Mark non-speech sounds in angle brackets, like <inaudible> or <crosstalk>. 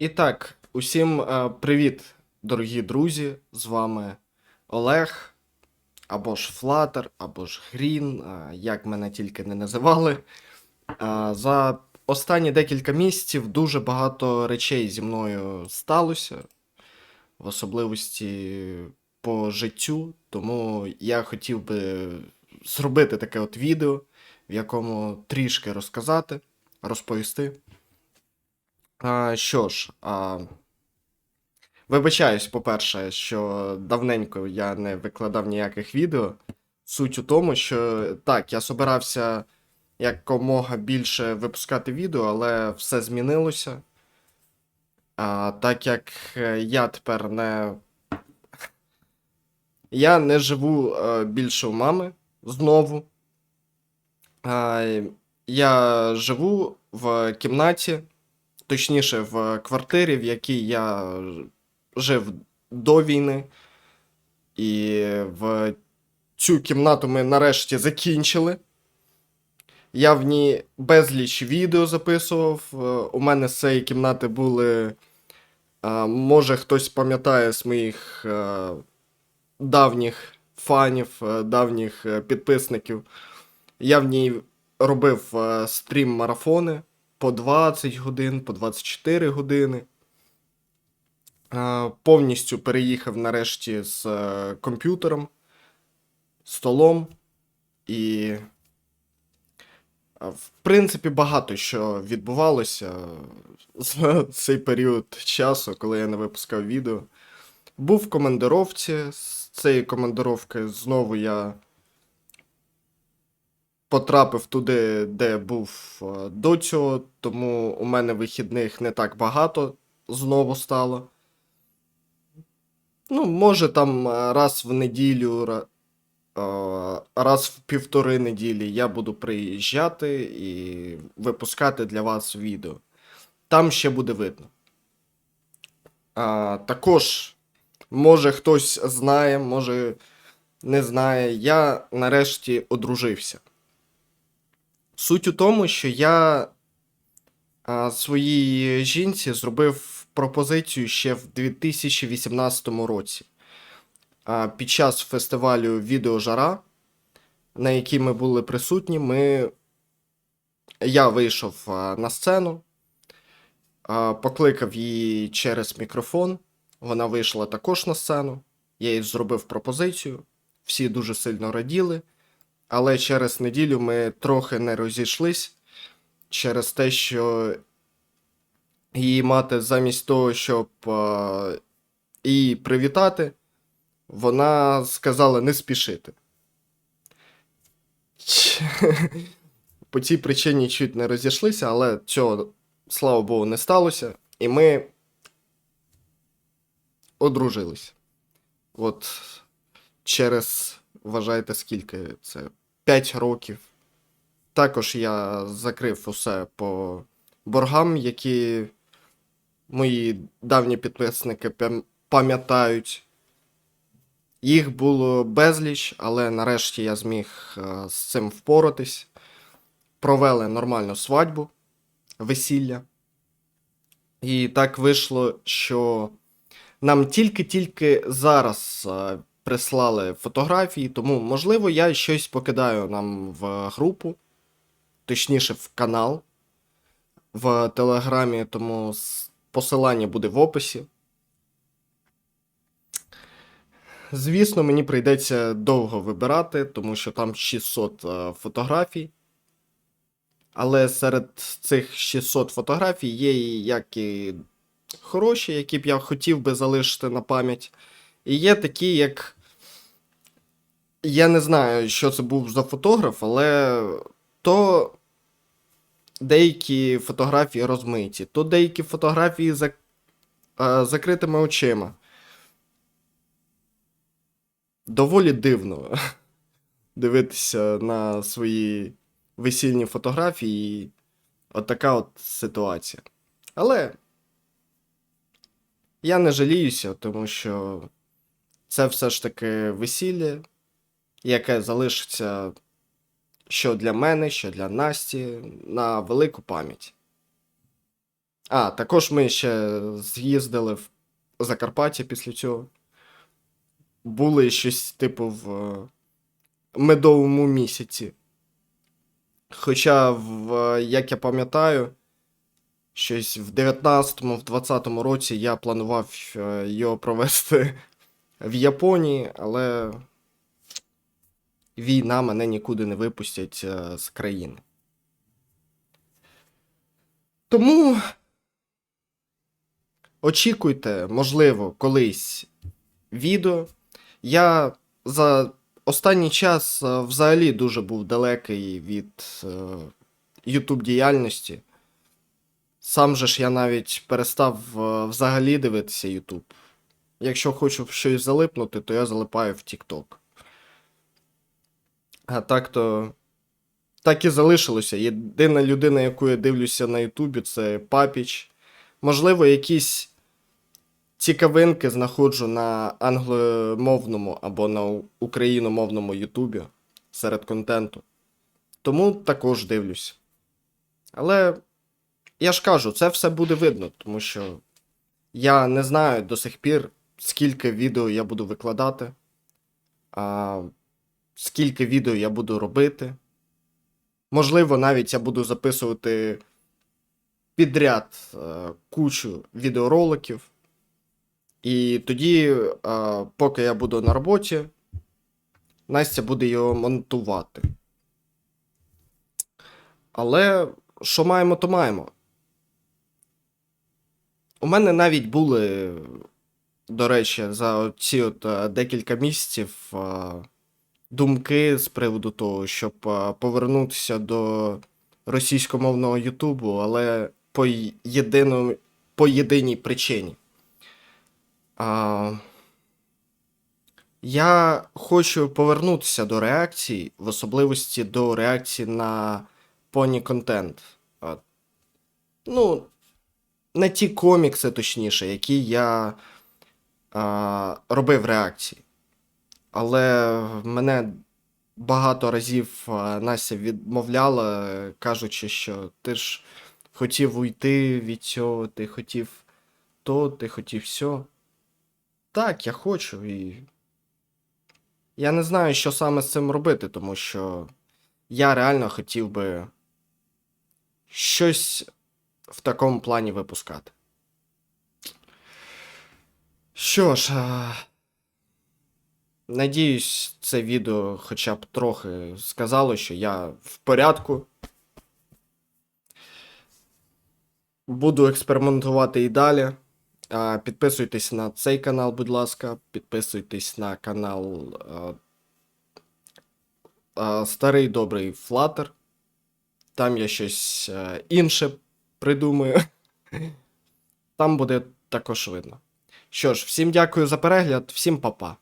І так, усім е, привіт, дорогі друзі! З вами Олег, або ж Флатер, або ж Грін, е, як мене тільки не називали. Е, за останні декілька місяців дуже багато речей зі мною сталося, в особливості по життю. Тому я хотів би зробити таке от відео, в якому трішки розказати, розповісти. А, що ж, а, вибачаюсь, по-перше, що давненько я не викладав ніяких відео. Суть у тому, що так, я собирався якомога більше випускати відео, але все змінилося. А, так як е, я тепер не. Я не живу е, більше у мами знову. А, я живу в кімнаті точніше, в квартирі, в якій я жив до війни. І в цю кімнату ми нарешті закінчили. Я в ній безліч відео записував. Е, У мене з цієї кімнати були. е, Може, хтось пам'ятає з моїх е, давніх фанів, давніх підписників. Я в ній робив стрім-марафони по 20 годин, по 24 години. Повністю переїхав нарешті з е, комп'ютером, столом і. В принципі, багато що відбувалося за <laughs> цей період часу, коли я не випускав відео. Був в командировці. З цієї командировки знову я потрапив туди, де був е, до цього, тому у мене вихідних не так багато знову стало. Ну, може, там е, раз в неділю, е, раз в півтори неділі я буду приїжджати і випускати для вас відео. Там ще буде видно. А, також, може, хтось знає, може не знає, я нарешті одружився. Суть у тому, що я а, своїй жінці зробив пропозицію ще в 2018 році. А, під час фестивалю Відеожара, на якій ми були присутні, ми... я вийшов а, на сцену, а, покликав її через мікрофон. Вона вийшла також на сцену. Я їй зробив пропозицію. Всі дуже сильно раділи. Але через неділю ми трохи не розійшлись через те, що її мати замість того, щоб е, її привітати, вона сказала не спішити. <laughs> По цій причині чуть не розійшлися, але цього, слава Богу, не сталося. І ми одружились. От через, вважайте, скільки це 5 років. Також я закрив усе по боргам, які мої давні підписники пам'ятають. Їх було безліч, але нарешті я зміг е, з цим впоратись. Провели нормальну свадьбу, весілля. І так вийшло, що нам тільки-тільки зараз е, прислали фотографії, тому, можливо, я щось покидаю нам в групу, точніше, в канал в Телеграмі, тому посилання буде в описі. Звісно, мені прийдеться довго вибирати, тому що там 600 е, фотографій. Але серед цих 600 фотографій є і як і хороші, які б я хотів би залишити на пам'ять. І є такі, як. Я не знаю, що це був за фотограф, але то деякі фотографії розмиті, то деякі фотографії за е, закритими очима. Доволі дивно <laughs> дивитися на свої весільні фотографії. і От от ситуація. Але я не жаліюся, тому що це все ж таки весілля, яке залишиться що для мене, що для Насті на велику пам'ять. А, також ми ще з'їздили в Закарпаття після цього. Були щось типу в е, медовому місяці. Хоча, в, е, як я пам'ятаю, щось в 19-му, в 20-му році я планував е, його провести в Японії, але війна мене нікуди не випустять е, з країни. Тому очікуйте, можливо, колись відео. Я за останній час е, взагалі дуже був далекий від е, YouTube діяльності. Сам же ж я навіть перестав взагалі дивитися YouTube. Якщо хочу щось залипнути, то я залипаю в TikTok. А так то. Так і залишилося. Єдина людина, яку я дивлюся на Ютубі, це Папіч. Можливо, якісь цікавинки знаходжу на англомовному або на україномовному Ютубі серед контенту. Тому також дивлюся. Але я ж кажу, це все буде видно, тому що я не знаю до сих пір, скільки відео я буду викладати, а, скільки відео я буду робити. Можливо, навіть я буду записувати підряд е, кучу відеороликів. І тоді, е, поки я буду на роботі, Настя буде його монтувати. Але що маємо, то маємо. У мене навіть були, до речі, за ці от е, декілька місяців е, думки з приводу того, щоб е, повернутися до російськомовного Ютубу, але по єдину, по єдиній причині. Я хочу повернутися до реакцій, в особливості до реакцій на поні контент. Ну, на ті комікси, точніше, які я а, робив реакції. Але мене багато разів Настя відмовляла, кажучи, що ти ж хотів уйти від цього, ти хотів то, ти хотів сьо. Так, я хочу, і. Я не знаю, що саме з цим робити, тому що я реально хотів би щось в такому плані випускати. Що ж, а... надіюсь, це відео хоча б трохи сказало, що я в порядку. Буду експериментувати і далі. Підписуйтесь на цей канал, будь ласка. Підписуйтесь на канал Старий Добрий Flutter. Там я щось інше придумаю. <laughs> Там буде також видно. Що ж, всім дякую за перегляд, всім па-па.